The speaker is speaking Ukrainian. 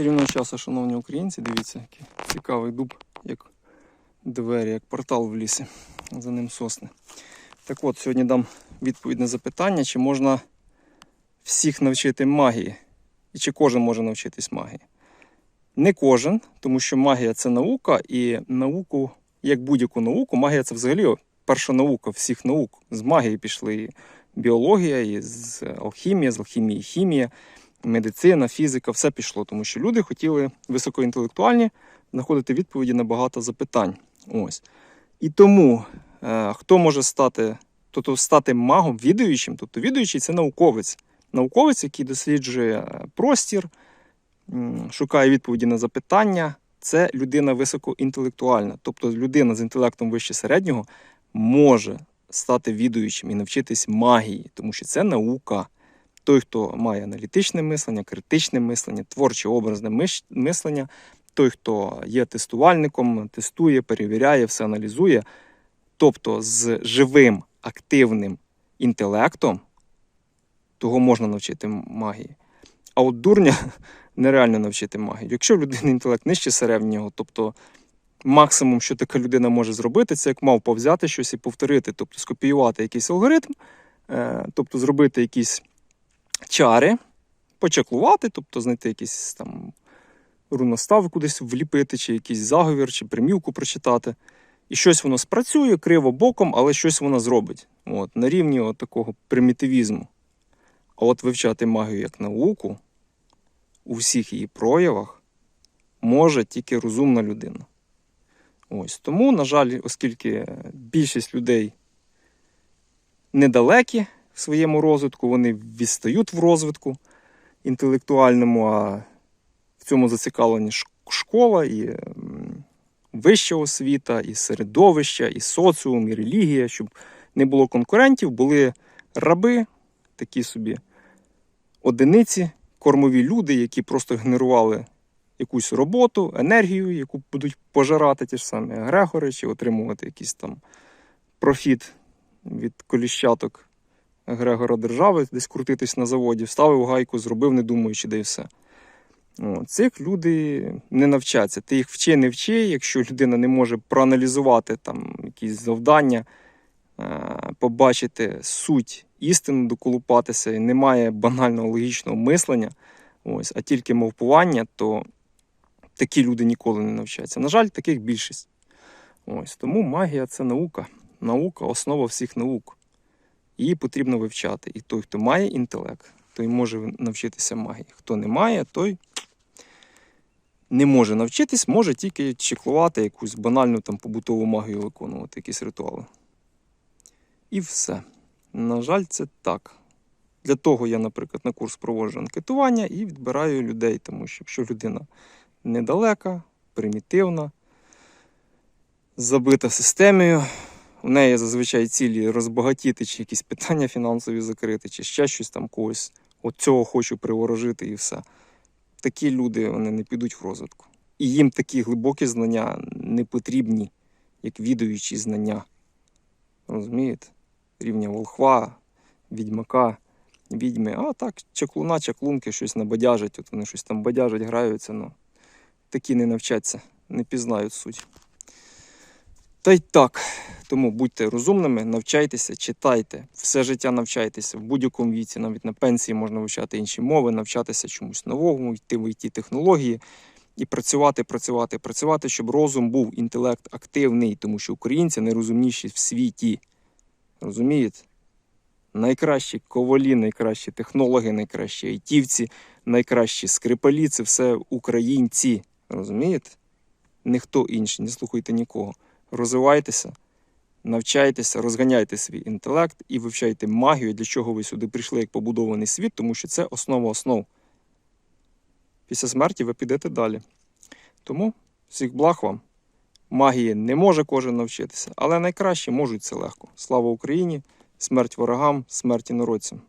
Чарівного часу, шановні українці, дивіться, який цікавий дуб, як двері, як портал в лісі. За ним сосни. Так от, сьогодні дам відповідь на запитання, чи можна всіх навчити магії, і чи кожен може навчитись магії. Не кожен, тому що магія це наука, і науку, як будь-яку науку, магія це взагалі перша наука всіх наук. З магії пішли і біологія, і з алхімія, з алхімії хімія медицина, фізика, все пішло, тому що люди хотіли високоінтелектуальні знаходити відповіді на багато запитань. Ось. І тому е, хто може стати, тобто стати магом, відаючим, тобто відаючий це науковець. Науковець, який досліджує е, простір, шукає відповіді на запитання. Це людина високоінтелектуальна, тобто людина з інтелектом вище середнього може стати відаючим і навчитись магії, тому що це наука той, хто має аналітичне мислення, критичне мислення, творче образне мислення, той, хто є тестувальником, тестує, перевіряє, все аналізує, тобто з живим активним інтелектом, того можна навчити магії. А от дурня нереально навчити магії. Якщо в людини інтелект нижче середнього, тобто максимум, що така людина може зробити, це як мавпа взяти щось і повторити, тобто скопіювати якийсь алгоритм, е, тобто зробити якісь чари, почаклувати, тобто знайти якісь там руностави кудись вліпити, чи якийсь заговір, чи примівку прочитати. І щось воно спрацює криво боком, але щось воно зробить. От, на рівні от такого примітивізму. А от вивчати магію як науку у всіх її проявах може тільки розумна людина. Ось тому, на жаль, оскільки більшість людей недалекі своєму розвитку, вони відстають в розвитку інтелектуальному, а в цьому зацікавлені школа, і вища освіта, і середовище, і соціум, і релігія, щоб не було конкурентів, були раби, такі собі одиниці, кормові люди, які просто генерували якусь роботу, енергію, яку будуть пожирати ті ж самі Грегори, чи отримувати якийсь там профіт від коліщаток Грегора держави, десь крутитись на заводі, вставив гайку, зробив, не думаючи, де і все. О, цих люди не навчаться. Ти їх вчи, не вчи, якщо людина не може проаналізувати там якісь завдання, е, побачити суть істину, доколупатися, і немає банального логічного мислення, ось, а тільки мовпування, то такі люди ніколи не навчаться. На жаль, таких більшість. Ось, тому магія це наука. Наука основа всіх наук. Її потрібно вивчати. І той, хто має інтелект, той може навчитися магії. Хто не має, той не може навчитись, може тільки чеклувати якусь банальну там побутову магію виконувати, якісь ритуали. І все. На жаль, це так. Для того я, наприклад, на курс проводжу анкетування і відбираю людей, тому що якщо людина недалека, примітивна, забита системою, у неї зазвичай цілі розбагатіти, чи якісь питання фінансові закрити, чи ще щось там когось. От цього хочу приворожити і все. Такі люди вони не підуть в розвитку. І їм такі глибокі знання не потрібні, як відаючі знання. Розумієте? Рівня волхва, відьмака, відьми. А так, чаклуна, чаклунки щось набадяжать, от вони щось там бадяжать, граються, ну такі не навчаться, не пізнають суть. Та й так. Тому будьте розумними, навчайтеся, читайте, все життя навчайтеся в будь-якому віці, навіть на пенсії можна вивчати інші мови, навчатися чомусь новому, йти в it технології і працювати, працювати, працювати, щоб розум був інтелект активний, тому що українці найрозумніші в світі. Розумієте? Найкращі ковалі, найкращі технологи, найкращі айтівці, найкращі скрипалі це все українці. Розумієте? Ніхто інший, не слухайте нікого. Розвивайтеся, навчайтеся, розганяйте свій інтелект і вивчайте магію, для чого ви сюди прийшли як побудований світ, тому що це основа основ. Після смерті ви підете далі. Тому всіх благ вам. Магії не може кожен навчитися, але найкраще можуть це легко. Слава Україні! Смерть ворогам, смерті інородцям.